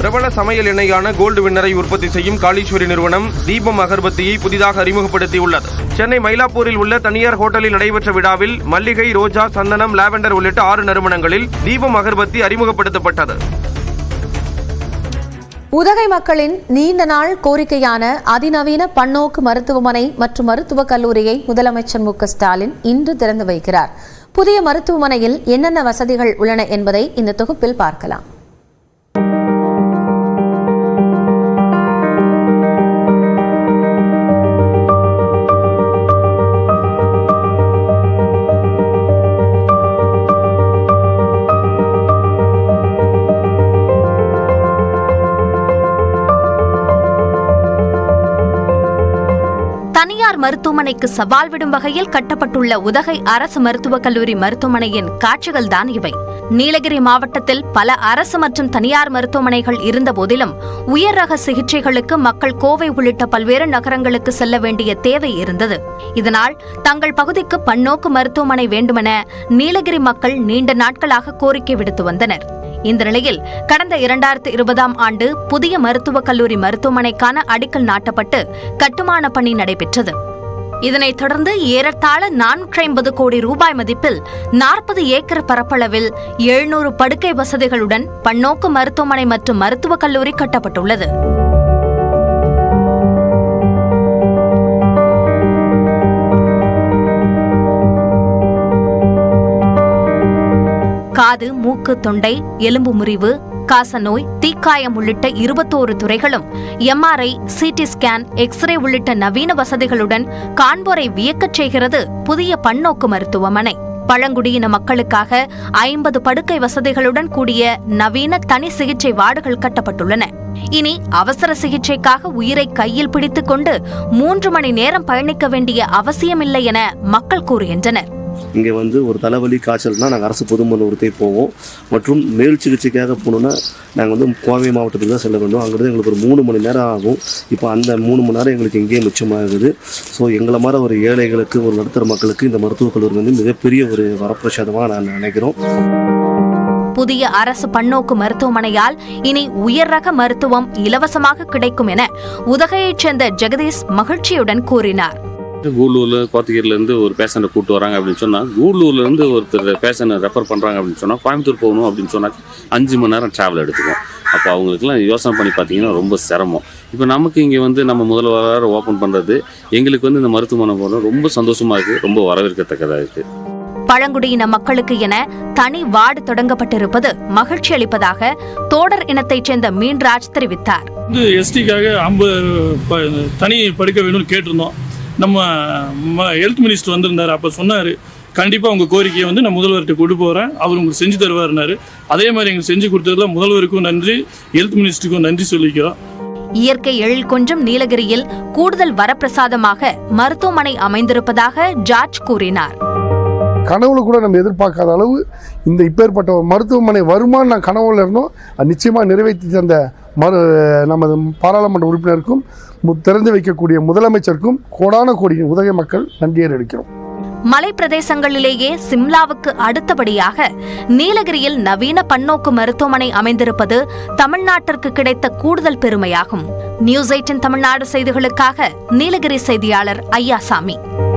பிரபல சமையல் எண்ணெயான கோல்டு வின்னரை உற்பத்தி செய்யும் காளீஸ்வரி நிறுவனம் தீபம் அகர்பத்தியை புதிதாக அறிமுகப்படுத்தியுள்ளது. சென்னை மயிலாப்பூரில் உள்ள தனியார் ஹோட்டலில் நடைபெற்ற விழாவில் மல்லிகை ரோஜா சந்தனம் லாவெண்டர் உள்ளிட்ட ஆறு நறுமணங்களில் தீபம் அகர்பத்தி அறிமுகப்படுத்தப்பட்டது. உதகை மக்களின் நீண்ட நாள் கோரிக்கையான அதிநவீன பன்னோக்கு மருத்துவமனை மற்றும் மருத்துவக் கல்லூரியை முதலமைச்சர் மு ஸ்டாலின் இன்று திறந்து வைக்கிறார். புதிய மருத்துவமனையில் என்னென்ன வசதிகள் உள்ளன என்பதை இந்த தொகுப்பில் பார்க்கலாம். தனியார் மருத்துவமனைக்கு சவால் விடும் வகையில் கட்டப்பட்டுள்ள உதகை அரசு மருத்துவக் கல்லூரி மருத்துவமனையின் காட்சிகள் தான் இவை. நீலகிரி மாவட்டத்தில் பல அரசு மற்றும் தனியார் மருத்துவமனைகள் இருந்த போதிலும் உயர் ரக சிகிச்சைகளுக்கு மக்கள் கோவை உள்ளிட்ட பல்வேறு நகரங்களுக்கு செல்ல வேண்டிய தேவை இருந்தது. இதனால் தங்கள் பகுதிக்கு பன்னோக்கு மருத்துவமனை வேண்டுமென நீலகிரி மக்கள் நீண்ட நாட்களாக கோரிக்கை விடுத்து வந்தனர். இந்த நிலையில் கடந்த இரண்டாயிரத்து இருபதாம் ஆண்டு புதிய மருத்துவக் கல்லூரி மருத்துவமனைக்கான அடிக்கல் நாட்டப்பட்டு கட்டுமான பணி நடைபெற்றது. இதனைத் தொடர்ந்து ஏறத்தாழ நானூற்றி ஐம்பது கோடி ரூபாய் மதிப்பில் நாற்பது ஏக்கர் பரப்பளவில் எழுநூறு படுக்கை வசதிகளுடன் பன்னோக்கு மருத்துவமனை மற்றும் மருத்துவக் கல்லூரி கட்டப்பட்டுள்ளது. காது மூக்கு தொண்டை எலும்பு முறிவு காசநோய் தீக்காயம் உள்ளிட்ட இருபத்தோரு துறைகளும் எம்ஆர்ஐ சிடி ஸ்கேன் எக்ஸ்ரே உள்ளிட்ட நவீன வசதிகளுடன் காண்போரை வியக்கச் செய்கிறது புதிய பன்னோக்கு மருத்துவமனை. பழங்குடியின மக்களுக்காக ஐம்பது படுக்கை வசதிகளுடன் கூடிய நவீன தனி சிகிச்சை வார்டுகள் கட்டப்பட்டுள்ளன. இனி அவசர சிகிச்சைக்காக உயிரை கையில் பிடித்துக் கொண்டு மூன்று மணி நேரம் பயணிக்க வேண்டிய அவசியமில்லை என மக்கள் கூறுகின்றனர். இங்கே வந்து ஒரு தலைவலி காய்ச்சல்னால் நாங்கள் அரசு பொது போவோம். மற்றும் மேல் சிகிச்சைக்காக போகணுன்னா நாங்கள் வந்து கோவை மாவட்டத்துக்கு தான் செல்ல வேண்டும். அங்கேருந்து எங்களுக்கு ஒரு மூணு மணி நேரம் ஆகும். இப்போ அந்த மூணு மணி நேரம் எங்களுக்கு இங்கேயே மிச்சமாகுது. ஸோ எங்களை மாதிரி ஒரு ஏழைகளுக்கு ஒரு நடுத்தர மக்களுக்கு இந்த மருத்துவக் கல்லூரி வந்து மிகப்பெரிய ஒரு வரப்பிரசாதமாக நான் நினைக்கிறோம். புதிய அரசு பன்னோக்கு மருத்துவமனையால் இனி உயர் ரக மருத்துவம் இலவசமாக கிடைக்கும் என உதகையைச் சேர்ந்த ஜெகதீஷ் மகிழ்ச்சியுடன் கூறினார். கூடலூரில் கோத்தகிரிலேருந்து ஒரு பேஷண்ட்டை கூட்டு வராங்க அப்படின்னு சொன்னால் கூடலூர்லேருந்து ஒருத்தர் பேஷண்ட்டை ரெஃபர் பண்ணுறாங்க அப்படின்னு சொன்னால் கோயம்புத்தூர் போகணும் அப்படின்னு சொன்னா அஞ்சு மணி நேரம் ட்ராவல் எடுத்துக்கும். அப்போ அவங்களுக்குலாம் யோசனை பண்ணி பார்த்தீங்கன்னா ரொம்ப சிரமம். இப்போ நமக்கு இங்கே வந்து நம்ம முதல்வராக ஓப்பன் பண்ணுறது எங்களுக்கு வந்து இந்த மருத்துவமனை போகிறது ரொம்ப சந்தோஷமாக இருக்குது ரொம்ப வரவேற்கத்தக்கதாக இருக்குது பழங்குடியின மக்களுக்கு என தனி வார்டு தொடங்கப்பட்டிருப்பது மகிழ்ச்சி அளிப்பதாக தோடர் இனத்தைச் சேர்ந்த மீன்ராஜ் தெரிவித்தார். வந்து எஸ்டிக்காக தனி படுக்க வேணும்னு கேட்டிருந்தோம். நம்ம ஹெல்த் மினிஸ்டர் வந்திருந்தார். அப்போ சொன்னார் கண்டிப்பாக உங்கள் கோரிக்கையை வந்து நான் முதல்வர்கிட்ட கொண்டு போகிறேன் அவர் உங்களுக்கு செஞ்சு தருவாருனாரு அதே மாதிரி எங்களுக்கு செஞ்சு கொடுத்ததுல முதல்வருக்கும் நன்றி ஹெல்த் மினிஸ்டருக்கும் நன்றி சொல்லிக்கிறோம். இயற்கை எழில் கொஞ்சம் நீலகிரியில் கூடுதல் வரப்பிரசாதமாக மருத்துவமனை அமைந்திருப்பதாக ஜார்ஜ் கூறினார். கனவுல கூட நம்ம எதிர்பார்க்காத அளவு இந்த இப்பேற்பட்ட மருத்துவமனை வருமான்னு நான் கனவுல இருந்தோம். அது நிச்சயமாக நிறைவேற்றி தந்த மறு நமது பாராளுமன்ற உறுப்பினருக்கும் திறந்து வைக்கக்கூடிய முதலமைச்சருக்கும் கோடான கோடி உதகை மக்கள் நன்றியர் அளிக்கிறோம் மலை பிரதேசங்களிலேயே சிம்லாவுக்கு அடுத்தபடியாக நீலகிரியில் நவீன பன்னோக்கு மருத்துவமனை அமைந்திருப்பது தமிழ்நாட்டிற்கு கிடைத்த கூடுதல் பெருமையாகும். நியூஸ் எயிட்டின் தமிழ்நாடு செய்திகளுக்காக நீலகிரி செய்தியாளர் ஐயாசாமி.